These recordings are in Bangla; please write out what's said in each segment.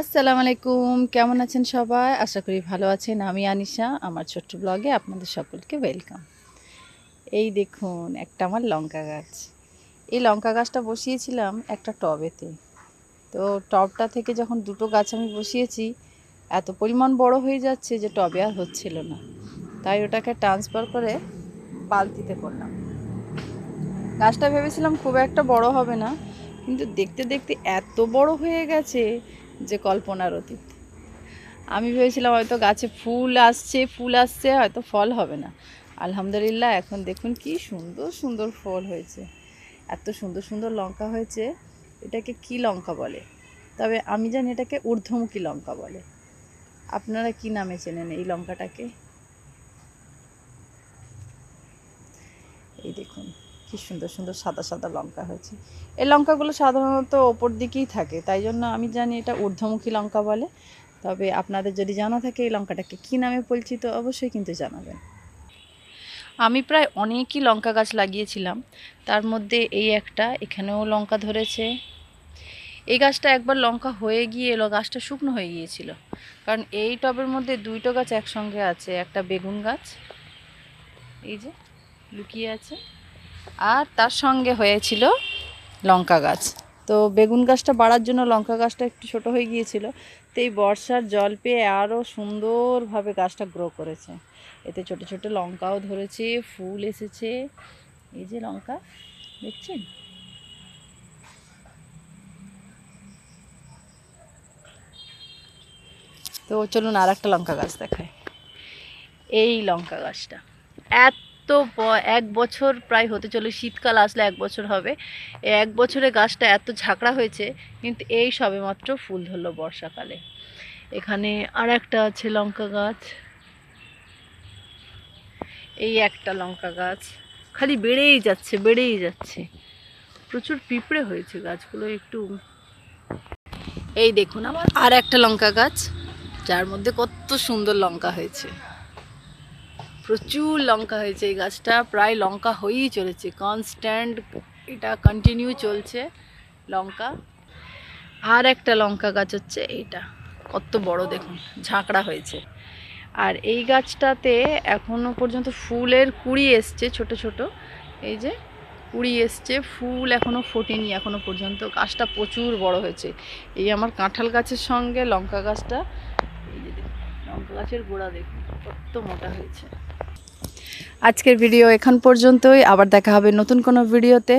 আসসালামু আলাইকুম। কেমন আছেন সবাই? আশা করি ভালো আছেন। আমি আনিশা, আমার ছোট্ট ব্লগে আপনাদের সকলকে ওয়েলকাম এই দেখুন, একটা আমার লঙ্কা গাছ। এই লঙ্কা গাছটা বসিয়েছিলাম একটা টবেতে তো টবটা থেকে যখন দুটো গাছ আমি বসিয়েছি, এত পরিমাণ বড় হয়ে যাচ্ছে যে টবে আর হচ্ছিল না। তাই ওটাকে ট্রান্সফার করে বালতিতে করলাম। গাছটা ভেবেছিলাম খুব একটা বড় হবে না, কিন্তু দেখতে দেখতে এত বড় হয়ে গেছে যে কল্পনার অতীত। আমি ভেবেছিলাম হয়তো গাছে ফুল আসছে ফুল আসছে, হয়তো ফল হবে না। আলহামদুলিল্লাহ, এখন দেখুন কি সুন্দর সুন্দর ফল হয়েছে। এত সুন্দর সুন্দর লঙ্কা হয়েছে। এটাকে কি লঙ্কা বলে? তবে আমি জানি এটাকে ঊর্ধ্বমুখী লঙ্কা বলে। আপনারা কি নামে চেনেন এই লঙ্কাটাকে? এই দেখুন। কি সুন্দর সুন্দর সাদা সাদা লঙ্কা হয়েছে। এই লঙ্কাগুলো সাধারণত ওপর দিকেই থাকে, তাই জন্য আমি জানি এটা ঊর্ধ্বমুখী লঙ্কা বলে। তবে আপনাদের যদি জানা থাকে এই লঙ্কাটাকে কী নামে পরিচিত, অবশ্যই কিন্তু জানাবেন। আমি প্রায় অনেকই লঙ্কা গাছ লাগিয়েছিলাম। তার মধ্যে এই একটা, এখানেও লঙ্কা ধরেছে। এই গাছটা একবার লঙ্কা হয়ে গিয়ে এলো, গাছটা শুকনো হয়ে গিয়েছিল। কারণ এই টবের মধ্যে দুইটো গাছ একসঙ্গে আছে, একটা বেগুন গাছ, এই যে লুকিয়ে আছে। আর তার সঙ্গে হয়েছিল লঙ্কা গাছ। তো বেগুন গাছটা বাড়ার জন্য লঙ্কা গাছটা একটু ছোট হয়ে গিয়েছিল, তো এই বর্ষার জল পেয়ে আরও সুন্দরভাবে গাছটা গ্রো করেছে। এতে ছোট ছোট লঙ্কাও ধরেছে, ফুল এসেছে। এই যে লঙ্কা, দেখছেন? তো চলুন আর একটা লঙ্কা গাছ দেখায় এই লঙ্কা গাছটা, এত ব- এক বছর প্রায় হতে চলে, শীতকাল আসলে এক বছর হবে। এক বছরে গাছটা এত ঝাঁকড়া হয়েছে, কিন্তু এই সবেমাত্র ফুল ধরলো বর্ষাকালে। এখানে আর একটা আছে লঙ্কা গাছ। এই একটা লঙ্কা গাছ। খালি বেড়েই যাচ্ছে বেড়েই যাচ্ছে। প্রচুর পিঁপড়ে হয়েছে গাছগুলো একটু। এই দেখুন আমার আর একটা লঙ্কা গাছ, যার মধ্যে কত সুন্দর লঙ্কা হয়েছে। প্রচুর লঙ্কা হয়েছে, এই গাছটা প্রায় লঙ্কা হয়েই চলেছে কনস্ট্যান্ট এটা কন্টিনিউ চলছে, লঙ্কা। আর একটা লঙ্কা গাছ হচ্ছে এইটা, কত বড় দেখুন, ঝাঁকড়া হয়েছে। আর এই গাছটাতে এখনও পর্যন্ত ফুলের কুড়ি এসছে, ছোট ছোট, এই যে কুড়ি এসছে, ফুল এখনও ফোটেনি এখনও পর্যন্ত, গাছটা প্রচুর বড় হয়েছে। এই আমার কাঁঠাল গাছের সঙ্গে লঙ্কা গাছটা এই যে দেখুন লঙ্কা গাছের গোড়া দেখুন, কত মোটা হয়েছে। আজকের ভিডিও এখান পর্যন্তই। আবার দেখা হবে নতুন কোনো ভিডিওতে।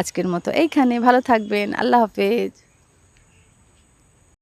আজকের মতো এইখানে। ভালো থাকবেন। আল্লাহ হাফেজ।